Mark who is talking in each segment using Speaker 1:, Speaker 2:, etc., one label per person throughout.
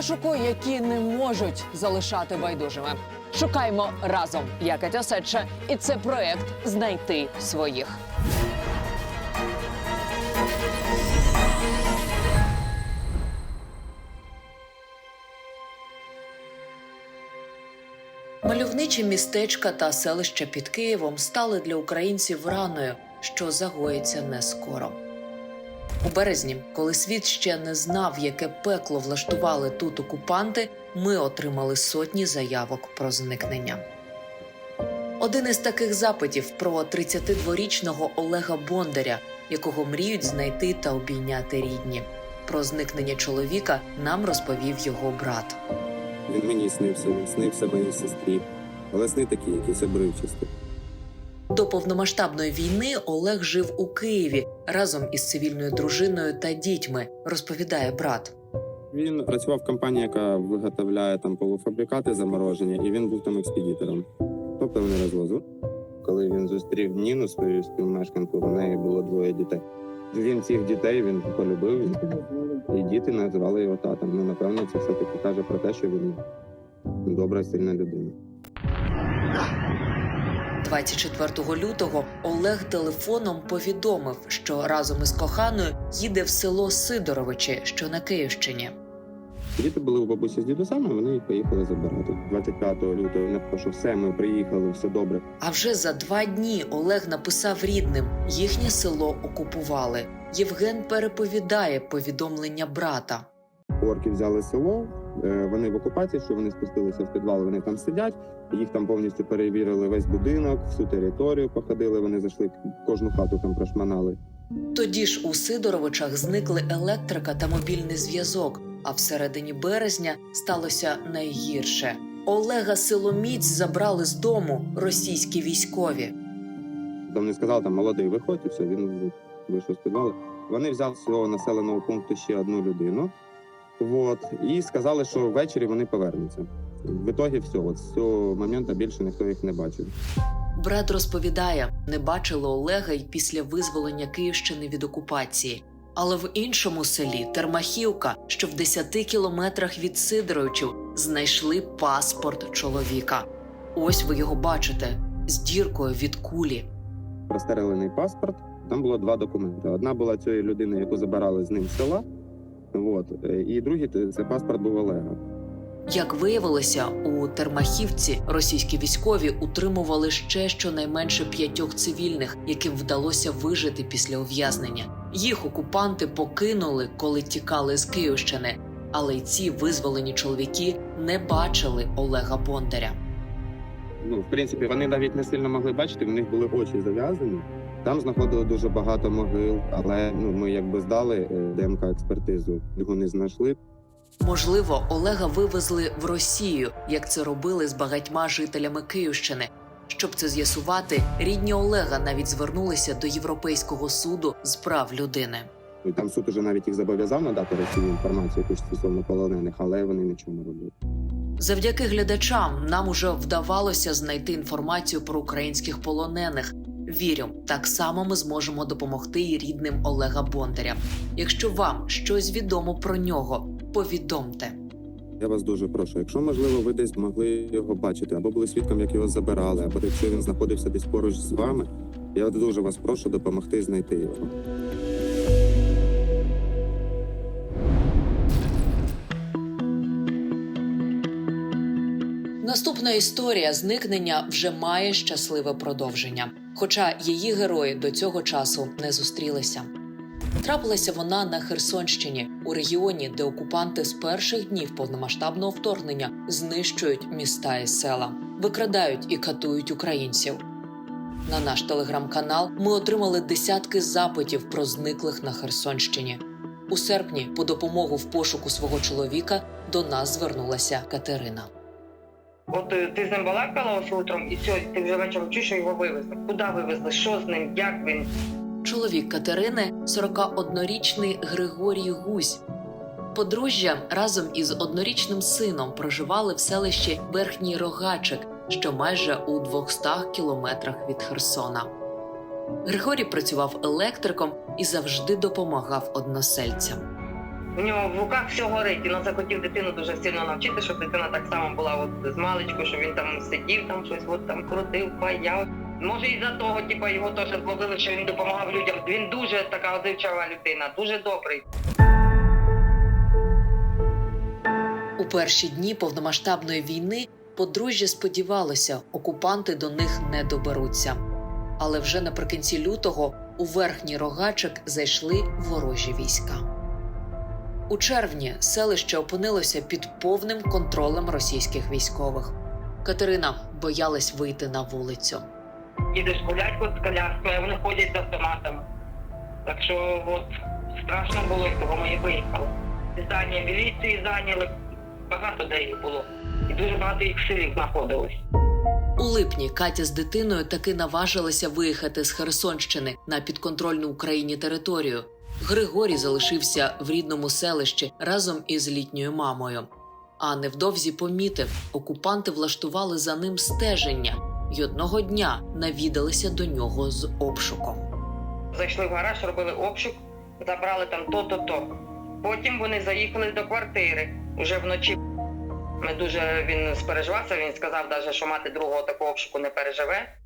Speaker 1: пошуку, які не можуть залишати байдужими. Шукаймо разом. Я Катя Сеча, і це проект Знайти своїх. Мальовничі містечка та селища під Києвом стали для українців раною, що загоїться не скоро. У березні, коли світ ще не знав, яке пекло влаштували тут окупанти, ми отримали сотні заявок про зникнення. Один із таких запитів про 32-річного Олега Бондаря, якого мріють знайти та обійняти рідні. Про зникнення чоловіка нам розповів його брат.
Speaker 2: Він мені снився, снився моїй сестрі. Але сни такі, якісь обривчасті.
Speaker 1: До повномасштабної війни Олег жив у Києві разом із цивільною дружиною та дітьми, розповідає брат.
Speaker 2: Він працював в компанії, яка виготовляє там полуфабрикати замороження, і він був там експедитором. Тобто вони розвозили. Коли він зустрів Ніну, свою співмешканку, у неї було двоє дітей. Він цих дітей він полюбив, і діти назвали його татом. Ну, напевно, це все таки каже про те, що він добра, сильна людина.
Speaker 1: 24 лютого Олег телефоном повідомив, що разом із коханою їде в село Сидоровичі, що на Київщині.
Speaker 2: Діти були у бабусі з дідусами, вони їх поїхали забирати. 25 лютого він написав, все, ми приїхали, все добре.
Speaker 1: А вже за два дні Олег написав рідним: їхнє село окупували. Євген переповідає повідомлення брата.
Speaker 2: Орки взяли село, е, вони в окупації, що вони спустилися в підвал, вони там сидять. Їх там повністю перевірили весь будинок, всю територію походили. Вони зайшли кожну хату там прошманали.
Speaker 1: Тоді ж у Сидоровичах зникли електрика та мобільний зв'язок. А всередині березня сталося найгірше. Олега Силоміць забрали з дому російські військові.
Speaker 2: Там не сказали, там молодий, виходь, і все, він вийшов з підвалу. Вони взяли з цього населеного пункту ще одну людину. Вот, і сказали, що ввечері вони повернуться. В ітогі все, от з цього моменту більше ніхто їх не бачив.
Speaker 1: Брат розповідає, не бачили Олега й після визволення Київщини від окупації. Але в іншому селі Термахівка, що в 10 кілометрах від Сидоровичів, знайшли паспорт чоловіка. Ось ви його бачите з діркою від кулі.
Speaker 2: Прострелений паспорт. Там було два документи. Одна була цієї людини, яку забирали з ним з села. Вот. е, І другий це паспорт був Олега.
Speaker 1: Як виявилося, у Термахівці російські військові утримували ще щонайменше п'ятьох цивільних, яким вдалося вижити після ув'язнення. Їх окупанти покинули, коли тікали з Київщини. Але й ці визволені чоловіки не бачили Олега Бондаря.
Speaker 2: Ну, в принципі, вони навіть не сильно могли бачити, в них були очі зав'язані. Там знаходили дуже багато могил, але ну ми якби здали е, ДНК експертизу. Його не знайшли.
Speaker 1: Можливо, Олега вивезли в Росію, як це робили з багатьма жителями Київщини. Щоб це з'ясувати, рідні Олега навіть звернулися до Європейського суду з прав людини.
Speaker 2: І там суд уже навіть їх зобов'язав надати Росії інформацію якусь стосовно полонених, але вони нічого не робили.
Speaker 1: Завдяки глядачам нам уже вдавалося знайти інформацію про українських полонених. Вірю, так само ми зможемо допомогти і рідним Олега Бондаря. Якщо вам щось відомо про нього, повідомте.
Speaker 2: Я вас дуже прошу. Якщо можливо, ви десь могли його бачити, або були свідком, як його забирали, або якщо він знаходився десь поруч з вами, я дуже вас прошу допомогти знайти його.
Speaker 1: Наступна історія зникнення вже має щасливе продовження, хоча її герої до цього часу не зустрілися. Трапилася вона на Херсонщині, у регіоні, де окупанти з перших днів повномасштабного вторгнення знищують міста і села, викрадають і катують українців. На наш телеграм-канал ми отримали десятки запитів про зниклих на Херсонщині. У серпні, по допомогу в пошуку свого чоловіка, до нас звернулася Катерина.
Speaker 3: От е, ти з ним балакала ось утром, і сьогодні ти вже вечором чуєш, що його вивезли. Куди вивезли? Що з ним? Як він?
Speaker 1: Чоловік Катерини 41-річний Григорій Гусь. Подружжя разом із однорічним сином проживали в селищі Верхній Рогачик, що майже у 200 кілометрах від Херсона. Григорій працював електриком і завжди допомагав односельцям.
Speaker 3: У нього в руках все горить. Він захотів дитину дуже сильно навчити, щоб дитина так само була от з маличку, щоб він там сидів, там щось от там крутив, паяв. Може, і за того, типу, його теж зловили, що він допомагав людям. Він дуже така одивчава людина, дуже добрий.
Speaker 1: У перші дні повномасштабної війни подружжя сподівалося, окупанти до них не доберуться. Але вже наприкінці лютого у верхній рогачик зайшли ворожі війська. У червні селище опинилося під повним контролем російських військових. Катерина боялась вийти на вулицю.
Speaker 3: Їдеш гулять от з коляскою, а вони ходять з автоматами. Так що от страшно було, того ми і виїхали. Здання міліції зайняли, багато де їх було. І дуже багато їх в селі знаходилось.
Speaker 1: У липні Катя з дитиною таки наважилася виїхати з Херсонщини на підконтрольну Україні територію. Григорій залишився в рідному селищі разом із літньою мамою. А невдовзі помітив, окупанти влаштували за ним стеження й одного дня навідалися до нього з обшуком.
Speaker 3: Зайшли в гараж, робили обшук, забрали там то-то то. Потім вони заїхали до квартири уже вночі. Ми дуже він спереживався, він сказав, навіть, що мати другого такого обшуку не переживе.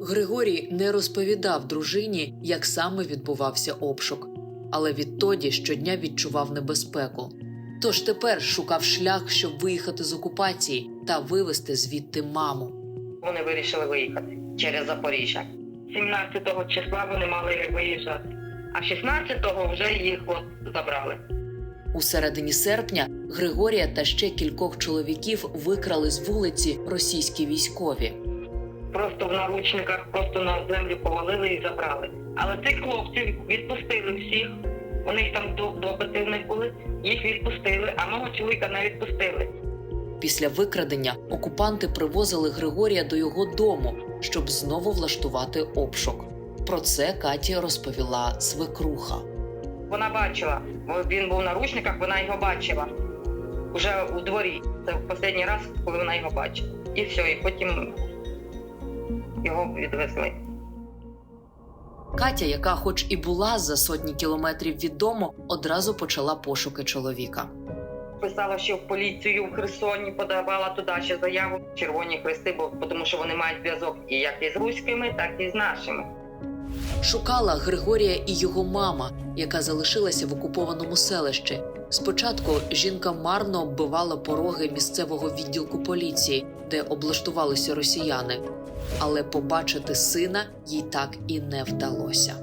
Speaker 1: Григорій не розповідав дружині, як саме відбувався обшук, але відтоді щодня відчував небезпеку. Тож тепер шукав шлях, щоб виїхати з окупації та вивезти звідти маму.
Speaker 3: Вони вирішили виїхати через Запоріжжя. 17 числа вони мали виїжджати, а 16-го вже їх от забрали.
Speaker 1: У середині серпня Григорія та ще кількох чоловіків викрали з вулиці російські військові.
Speaker 3: Просто в наручниках, просто на землю повалили і забрали. Але цих хлопців відпустили всіх. У них там до- допити в були, їх відпустили, а мого чоловіка не відпустили.
Speaker 1: Після викрадення окупанти привозили Григорія до його дому, щоб знову влаштувати обшук. Про це Каті розповіла свекруха.
Speaker 3: Вона бачила, бо він був в наручниках, вона його бачила. Уже у дворі. Це в останній раз, коли вона його бачила. І все, і потім його відвезли.
Speaker 1: Катя, яка, хоч і була за сотні кілометрів від дому, одразу почала пошуки чоловіка.
Speaker 3: Писала ще в поліцію в Херсоні, подавала туди ще заяву Червоні Хрести, бо тому що вони мають зв'язок і як із руськими, так і з нашими.
Speaker 1: Шукала Григорія і його мама, яка залишилася в окупованому селищі. Спочатку жінка марно оббивала пороги місцевого відділку поліції, де облаштувалися росіяни, але побачити сина їй так і не вдалося.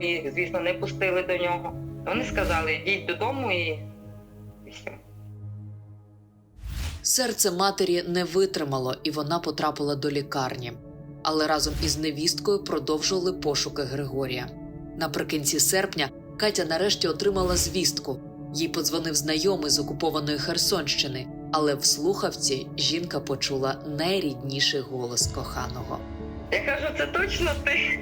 Speaker 3: І, звісно, не пустили до нього. Вони сказали, йдіть додому і, і все.
Speaker 1: Серце матері не витримало, і вона потрапила до лікарні. Але разом із невісткою продовжували пошуки Григорія. Наприкінці серпня Катя нарешті отримала звістку. Їй подзвонив знайомий з окупованої Херсонщини, але в слухавці жінка почула найрідніший голос коханого.
Speaker 3: Я кажу, це точно ти.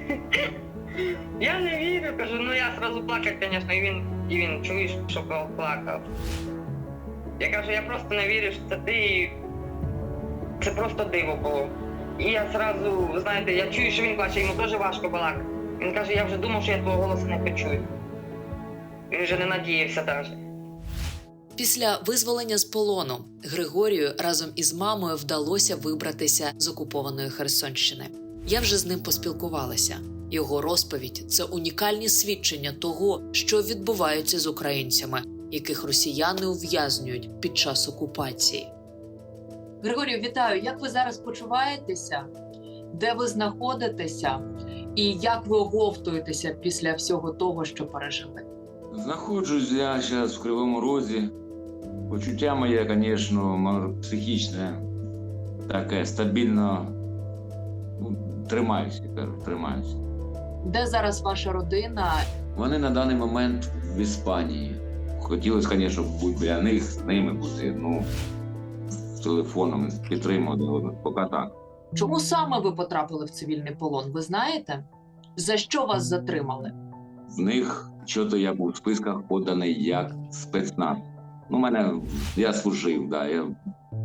Speaker 3: Я не вірю, кажу, ну я зразу плакав, звісно, і він, і він чуєш, що плакав. Я кажу, я просто не вірю, що це ти. Це просто диво було. І я зразу, знаєте, я чую, що він плаче, йому дуже важко балакати. Він каже, я вже думав, що я твого голосу не почую. Він вже не надіявся навіть.
Speaker 1: Після визволення з полону Григорію разом із мамою вдалося вибратися з окупованої Херсонщини. Я вже з ним поспілкувалася. Його розповідь це унікальні свідчення того, що відбувається з українцями, яких росіяни ув'язнюють під час окупації. Григорію, вітаю! Як ви зараз почуваєтеся? Де ви знаходитеся? І як ви оговтуєтеся після всього того, що пережили?
Speaker 4: Знаходжусь я зараз в Кривому Розі. Почуття моє, звісно, психічне, таке стабільно. Ну, тримаюся, кажу, тримаюся.
Speaker 1: Де зараз ваша родина?
Speaker 4: Вони на даний момент в Іспанії. Хотілося, звісно, бути біля них, з ними бути. Ну, телефоном підтримувати, але поки так.
Speaker 1: Чому саме ви потрапили в цивільний полон? Ви знаєте? За що вас затримали?
Speaker 4: В них що-то я був в списках поданий як спецназ. Ну, мене я служив, да, я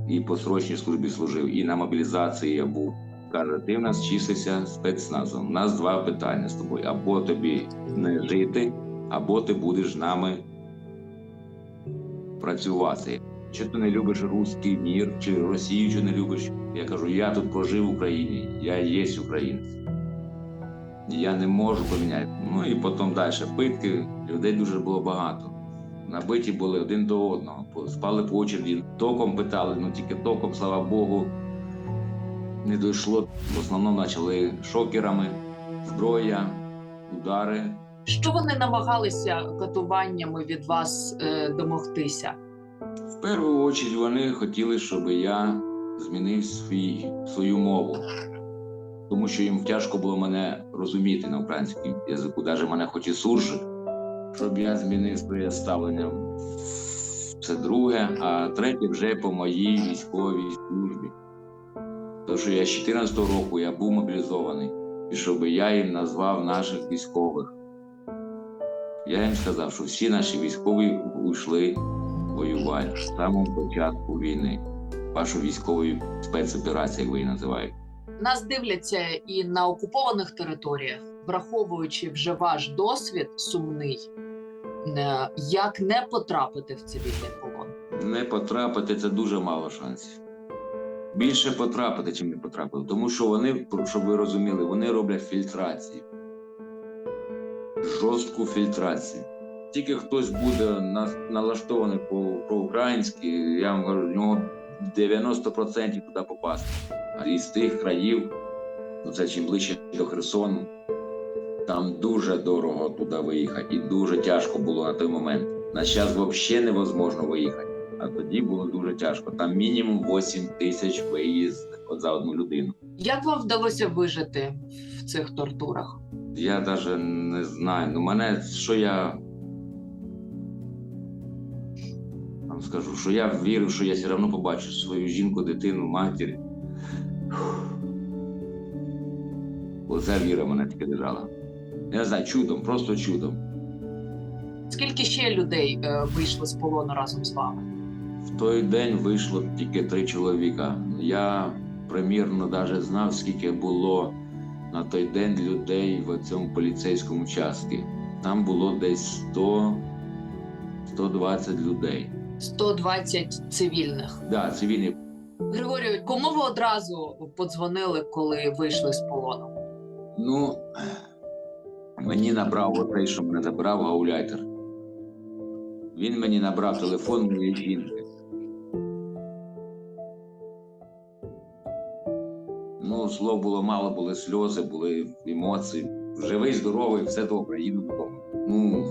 Speaker 4: і по срочній службі служив, і на мобілізації я був. Каже, ти в нас числишся спецназом. У нас два питання з тобою: або тобі не жити, або ти будеш з нами працювати. Чи ти не любиш руський мір, чи Росію, чи не любиш? Я кажу, я тут прожив в Україні, я є українець. Я не можу поміняти. Ну і потім далі питки. Людей дуже було багато. Набиті були один до одного, спали по очереді, током питали, ну тільки током, слава Богу, не дійшло. В основному почали шокерами, зброя, удари.
Speaker 1: Що вони намагалися катуваннями від вас е, домогтися?
Speaker 4: В першу чергу вони хотіли, щоб я змінив свій, свою мову, тому що їм тяжко було мене розуміти на українському язику, навіть мене хоч і суржик, щоб я змінив своє ставлення. Це друге, а третє вже по моїй військовій службі. Тому що я з 14 року я був мобілізований, і щоб я їм назвав наших військових. Я їм сказав, що всі наші військові йшли воювати з самого початку війни, вашу військову спецоперацію, як ви її називаєте.
Speaker 1: Нас дивляться і на окупованих територіях, враховуючи вже ваш досвід сумний, е, як не потрапити в цивільний полон.
Speaker 4: Не потрапити це дуже мало шансів. Більше потрапити, чим не потрапити. Тому що вони, щоб ви розуміли, вони роблять фільтрацію. Жорстку фільтрацію. Тільки хтось буде на- налаштований по- проукраїнськи, я вам кажу, в нього 90% туди попасти. А із тих країв, ну це чим ближче до Херсону, там дуже дорого туди виїхати, і дуже тяжко було на той момент. На час взагалі невозможно виїхати. А тоді було дуже тяжко. Там мінімум 8 тисяч виїзд за одну людину.
Speaker 1: Як вам вдалося вижити в цих тортурах?
Speaker 4: Я навіть не знаю. Ну мене що я скажу, що я вірив, що я все одно побачу свою жінку, дитину, матір. Оця віра мене тільки держала. Я не знаю, чудом, просто чудом.
Speaker 1: Скільки ще людей е, вийшли з полону разом з вами?
Speaker 4: В той день вийшло тільки три чоловіка. Я примірно навіть знав, скільки було на той день людей в цьому поліцейському участку. Там було десь 100 120 людей.
Speaker 1: 120 цивільних.
Speaker 4: Да, цивільні.
Speaker 1: Григорію, кому ви одразу подзвонили, коли вийшли з полону?
Speaker 4: Ну мені набрав оцей, що мене забрав гауляйтер. Він мені набрав телефон моєї жінки. Ну, слов було мало, були сльози, були емоції. Живий, здоровий, все добре, їду додому. Ну,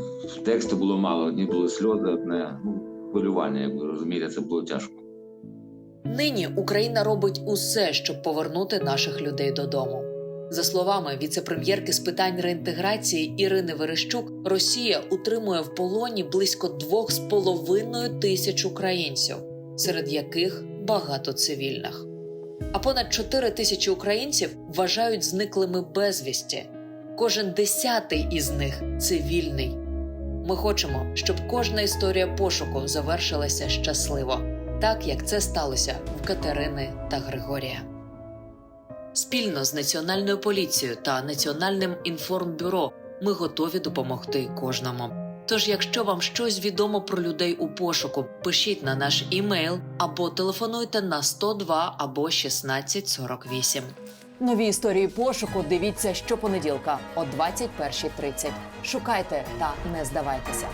Speaker 4: тексту було мало, одні були сльози, одне ну, хвилювання, як ви розумієте, це було тяжко.
Speaker 1: Нині Україна робить усе, щоб повернути наших людей додому. За словами віцепрем'єрки з питань реінтеграції Ірини Верещук, Росія утримує в полоні близько 2,5 тисяч українців, серед яких багато цивільних. А понад 4 тисячі українців вважають зниклими безвісті. Кожен десятий із них цивільний. Ми хочемо, щоб кожна історія пошуку завершилася щасливо так як це сталося в Катерини та Григорія. Спільно з Національною поліцією та Національним інформбюро ми готові допомогти кожному. Тож, якщо вам щось відомо про людей у пошуку, пишіть на наш імейл або телефонуйте на 102 або 1648. Нові історії пошуку дивіться щопонеділка о 21.30. Шукайте та не здавайтеся.